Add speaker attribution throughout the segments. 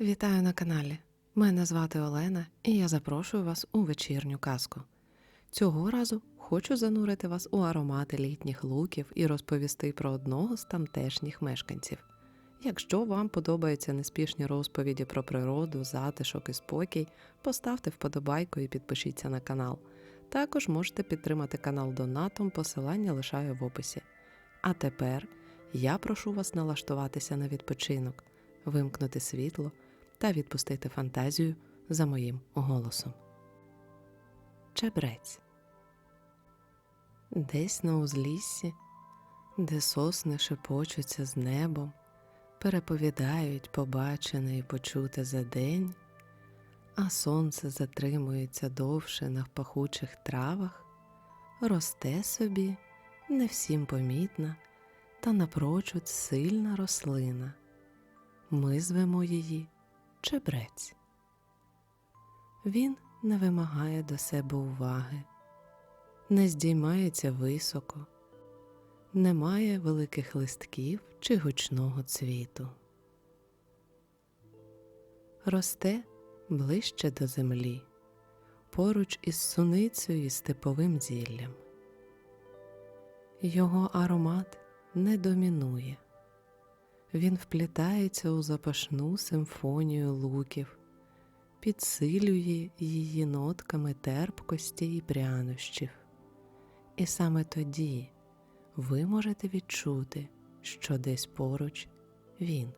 Speaker 1: Вітаю на каналі. Мене звати Олена, і я запрошую вас у вечірню казку. Цього разу хочу занурити вас у аромати літніх луків і розповісти про одного з тамтешніх мешканців. Якщо вам подобаються неспішні розповіді про природу, затишок і спокій, поставте вподобайку і підпишіться на канал. Також можете підтримати канал донатом, посилання лишаю в описі. А тепер я прошу вас налаштуватися на відпочинок, вимкнути світло та відпустити фантазію за моїм голосом. Чебрець Десь на узліссі, де сосни шепочуться з небом, переповідають побачене і почуте за день, а сонце затримується довше на пахучих травах, росте собі не всім помітна та напрочуд сильна рослина. Ми звемо її чебрець. Він не вимагає до себе уваги, не здіймається високо, не має великих листків чи гучного цвіту. Росте ближче до землі, поруч із суницею і степовим зіллям. Його аромат не домінує. Він вплітається у запашну симфонію луків, підсилює її нотками терпкості і прянощів. І саме тоді ви можете відчути, що десь поруч він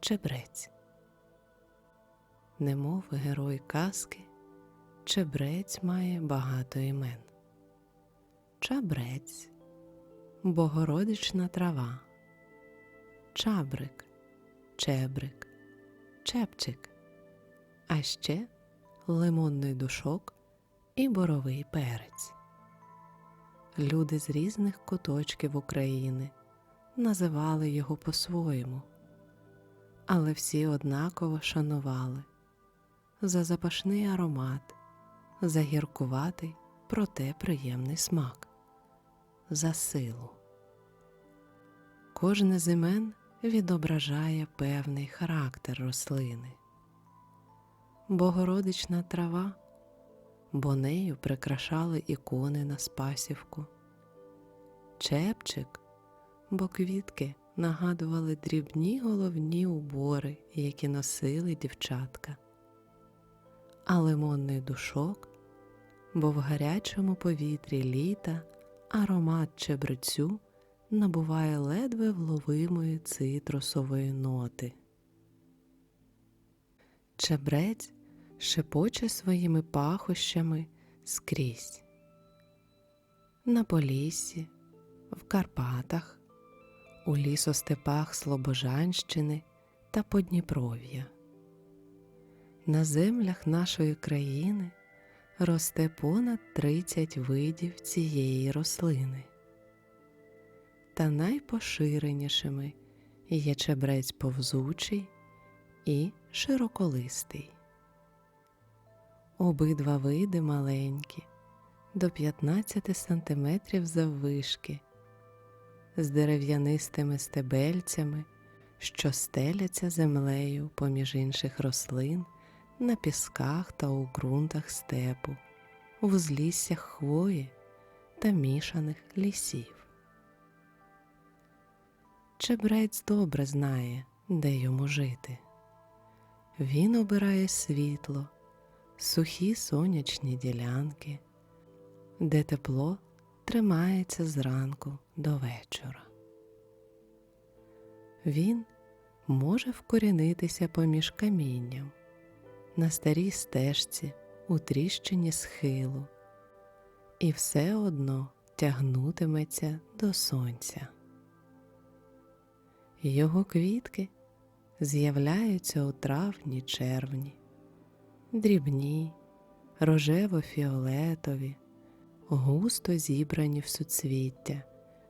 Speaker 1: чебрець. Немов герой казки, чебрець має багато імен. Чабрець, богородична трава чабрик, чебрик, чепчик, а ще лимонний душок і боровий перець. Люди з різних куточків України називали його по-своєму, але всі однаково шанували за запашний аромат, за гіркуватий, проте приємний смак, за силу. Кожне з імен відображає певний характер рослини. Богородична трава, бо нею прикрашали ікони на Спасівку, чепчик, бо квітки нагадували дрібні головні убори, які носили дівчатка, а лимонний душок, бо в гарячому повітрі літа аромат чебрецю набуває ледве вловимої цитрусової ноти. Чебрець шепоче своїми пахощами скрізь. На Поліссі, в Карпатах, у лісостепах Слобожанщини та Подніпров'я. На землях нашої країни росте понад 30 видів цієї рослини та найпоширенішими є чебрець повзучий і широколистий. Обидва види маленькі, до 15 см заввишки, з дерев'янистими стебельцями, що стеляться землею поміж інших рослин на пісках та у ґрунтах степу, в узліссях хвої та мішаних лісів. Чебрець добре знає, де йому жити. Він обирає світло, сухі сонячні ділянки, де тепло тримається зранку до вечора. Він може вкорінитися поміж камінням, на старій стежці, у тріщині схилу, і все одно тягнутиметься до сонця. Його квітки з'являються у травні червні, дрібні, рожево-фіолетові, густо зібрані в суцвіття,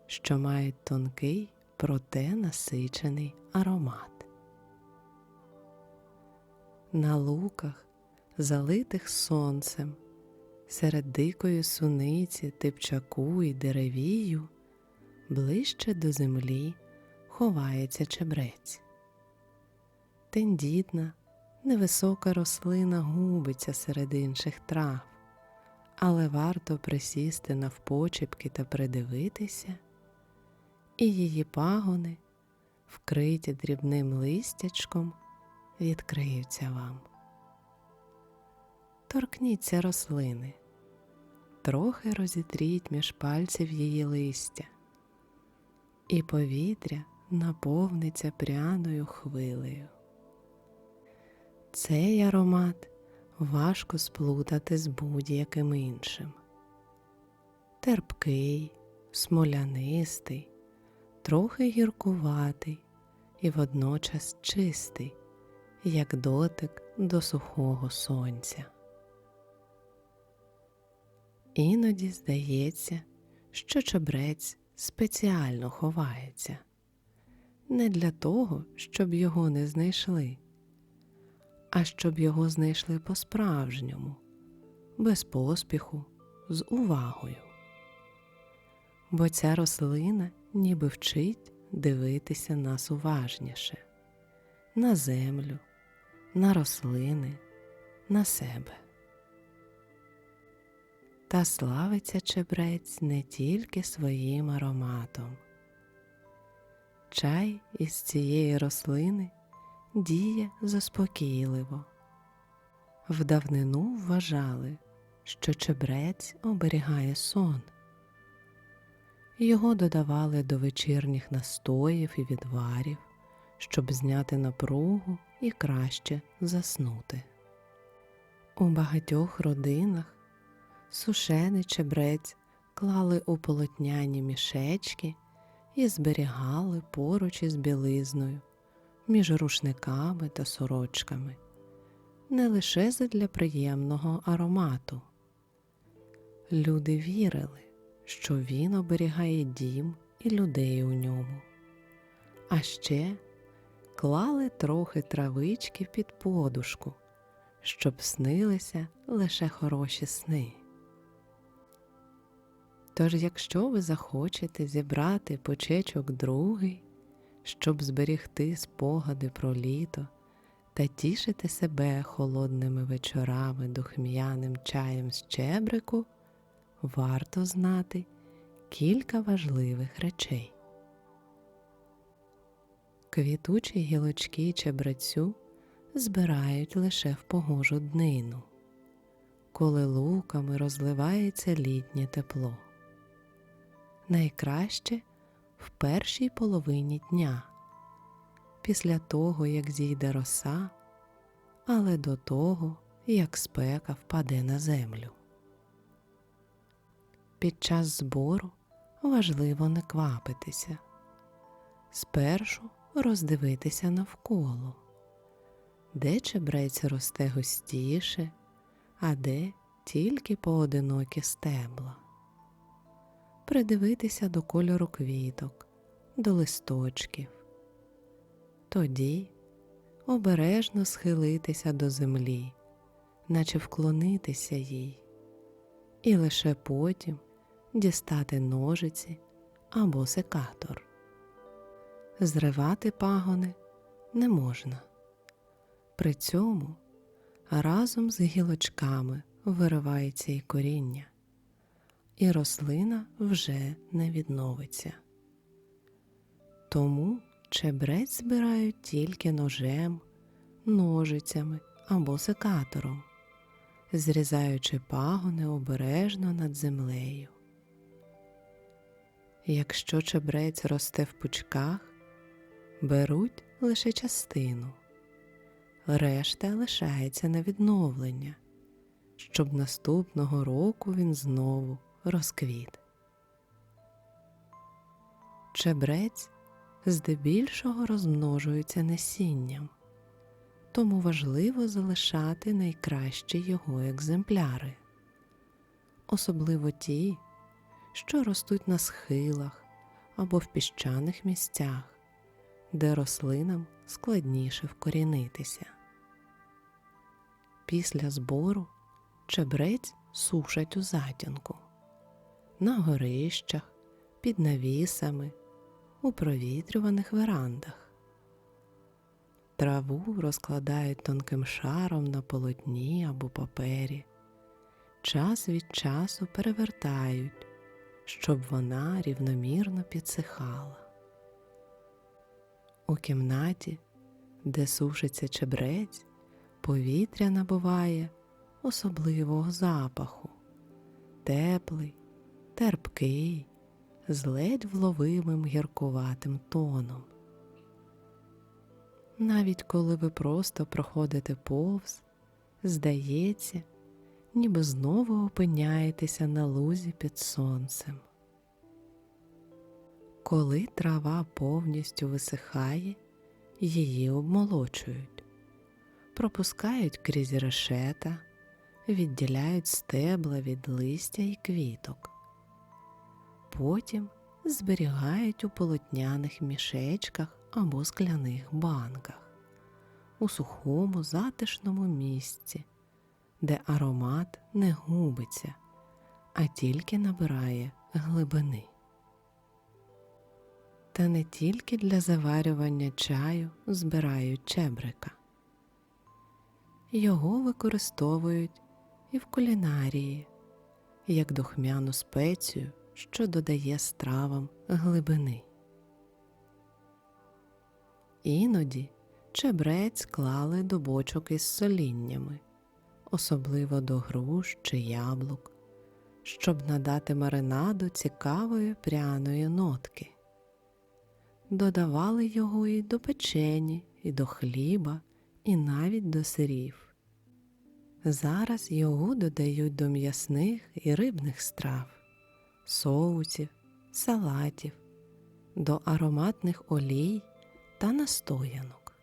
Speaker 1: що мають тонкий, проте насичений аромат. На луках, залитих сонцем, серед дикої суниці, типчаку і деревію, ближче до землі ховається чебрець. Тендітна, невисока рослина губиться серед інших трав, але варто присісти навпочепки та придивитися, і її пагони, вкриті дрібним листячком, відкриються вам. Торкніться рослини, трохи розітріть між пальців її листя, і повітря наповниться пряною хвилею. Цей аромат важко сплутати з будь-яким іншим. Терпкий, смолянистий, трохи гіркуватий і водночас чистий, як дотик до сухого сонця. Іноді здається, що чебрець спеціально ховається не для того, щоб його не знайшли, а щоб його знайшли по-справжньому, без поспіху, з увагою. Бо ця рослина ніби вчить дивитися нас уважніше на землю, на рослини, на себе. Та славиться чебрець не тільки своїм ароматом. Чай із цієї рослини діє заспокійливо. В давнину вважали, що чебрець оберігає сон. Його додавали до вечірніх настоїв і відварів, щоб зняти напругу і краще заснути. У багатьох родинах сушений чебрець клали у полотняні мішечки і зберігали поруч із білизною, між рушниками та сорочками, не лише задля приємного аромату. Люди вірили, що він оберігає дім і людей у ньому, а ще клали трохи травички під подушку, щоб снилися лише хороші сни. Тож, якщо ви захочете зібрати почечок другий, щоб зберігти спогади про літо та тішити себе холодними вечорами духм'яним чаєм з чебрику, варто знати кілька важливих речей. Квітучі гілочки чебрецю збирають лише в погожу днину, коли луками розливається літнє тепло найкраще в першій половині дня, після того, як зійде роса, але до того, як спека впаде на землю. Під час збору важливо не квапитися, спершу роздивитися навколо, де чебрець росте густіше, а де тільки поодинокі стебла придивитися до кольору квіток, до листочків. Тоді обережно схилитися до землі, наче вклонитися їй, і лише потім дістати ножиці або секатор. Зривати пагони не можна. При цьому разом з гілочками виривається і коріння і рослина вже не відновиться. Тому чебрець збирають тільки ножем, ножицями або секатором, зрізаючи пагони обережно над землею. Якщо чебрець росте в пучках, беруть лише частину, решта лишається на відновлення, щоб наступного року він знову розквіт. Чебрець здебільшого розмножується насінням, тому важливо залишати найкращі його екземпляри, особливо ті, що ростуть на схилах або в піщаних місцях, де рослинам складніше вкорінитися. Після збору чебрець сушать у затінку на горищах, під навісами, у провітрюваних верандах. Траву розкладають тонким шаром на полотні або папері. Час від часу перевертають, щоб вона рівномірно підсихала. У кімнаті, де сушиться чебрець, повітря набуває особливого запаху, теплий, терпкий, з ледь вловимим гіркуватим тоном. Навіть коли ви просто проходите повз, здається, ніби знову опиняєтеся на лузі під сонцем. Коли трава повністю висихає, її обмолочують, пропускають крізь решета, відділяють стебла від листя і квіток. Потім зберігають у полотняних мішечках або скляних банках у сухому затишному місці, де аромат не губиться, а тільки набирає глибини. Та не тільки для заварювання чаю збирають чебрика. Його використовують і в кулінарії, як духмяну спецію, що додає стравам глибини. Іноді чебрець клали до бочок із соліннями, особливо до груш чи яблук, щоб надати маринаду цікавої пряної нотки. Додавали його і до печені, і до хліба, і навіть до сирів. Зараз його додають до м'ясних і рибних страв, соусів, салатів, до ароматних олій та настоянок.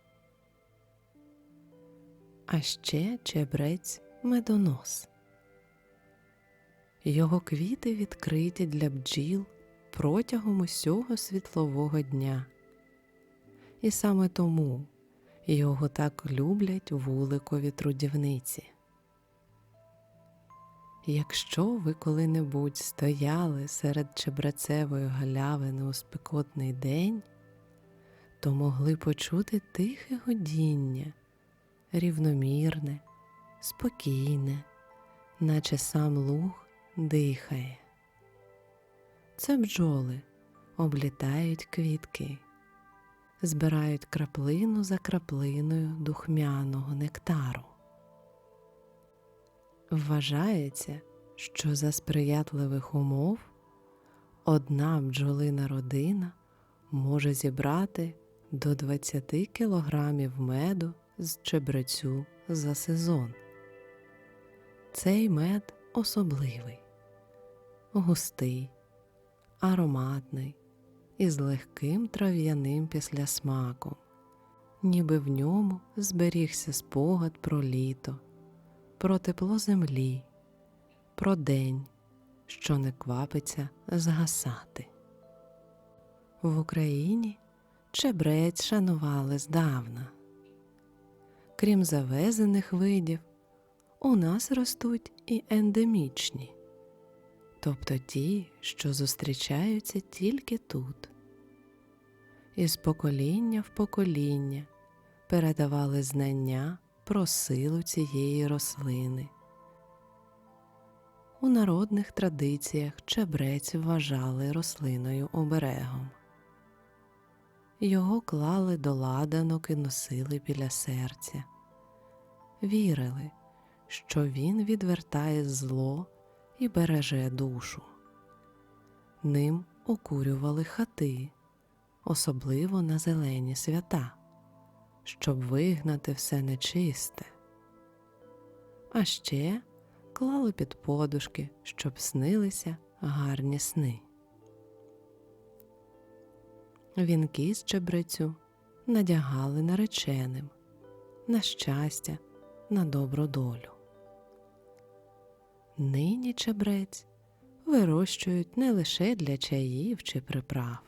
Speaker 1: А ще чебрець медонос. Його квіти відкриті для бджіл протягом усього світлового дня. І саме тому його так люблять вуликові трудівниці. Якщо ви коли-небудь стояли серед чебрецевої галявини у спекотний день, то могли почути тихе годіння, рівномірне, спокійне, наче сам луг дихає. Це бджоли облітають квітки, збирають краплину за краплиною духмяного нектару. Вважається, що за сприятливих умов одна бджолина родина може зібрати до 20 кілограмів меду з чебрецю за сезон. Цей мед особливий, густий, ароматний і з легким трав'яним післясмаком, ніби в ньому зберігся спогад про літо про тепло землі, про день, що не квапиться згасати. В Україні чебрець шанували здавна. Крім завезених видів, у нас ростуть і ендемічні, тобто ті, що зустрічаються тільки тут. Із покоління в покоління передавали знання про силу цієї рослини. У народних традиціях чебрець вважали рослиною оберегом. Його клали до ладанок і носили біля серця, вірили, що він відвертає зло і береже душу. Ним окурювали хати, особливо на зелені свята щоб вигнати все нечисте. А ще клали під подушки, щоб снилися гарні сни. Вінки з чебрецю надягали нареченим на щастя, на добру долю. Нині чебрець вирощують не лише для чаїв чи приправ,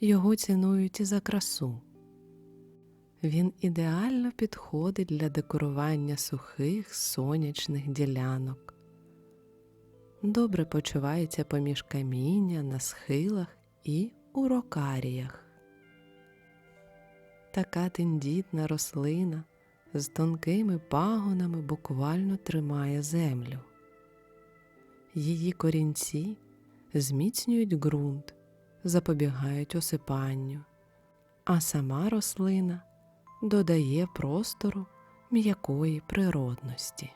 Speaker 1: його цінують і за красу. Він ідеально підходить для декорування сухих сонячних ділянок. Добре почувається поміж каміння на схилах і у рокаріях. така тендітна рослина з тонкими пагонами буквально тримає землю. Її корінці зміцнюють ґрунт, запобігають осипанню, а сама рослина додає простору м'якої природності.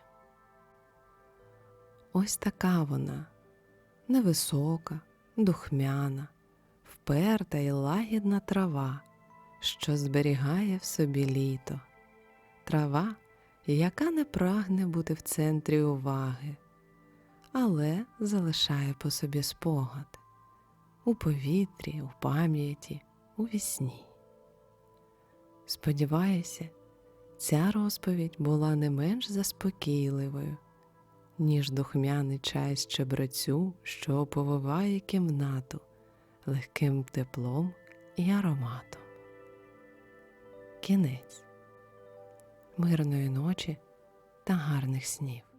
Speaker 1: Ось така вона невисока, духмяна, вперта і лагідна трава, що зберігає в собі літо, трава, яка не прагне бути в центрі уваги, але залишає по собі спогад у повітрі, у пам'яті, у вісні. Сподіваюся, ця розповідь була не менш заспокійливою, ніж духмяний чай з чебрецю, що оповиває кімнату легким теплом і ароматом. Кінець мирної ночі та гарних снів.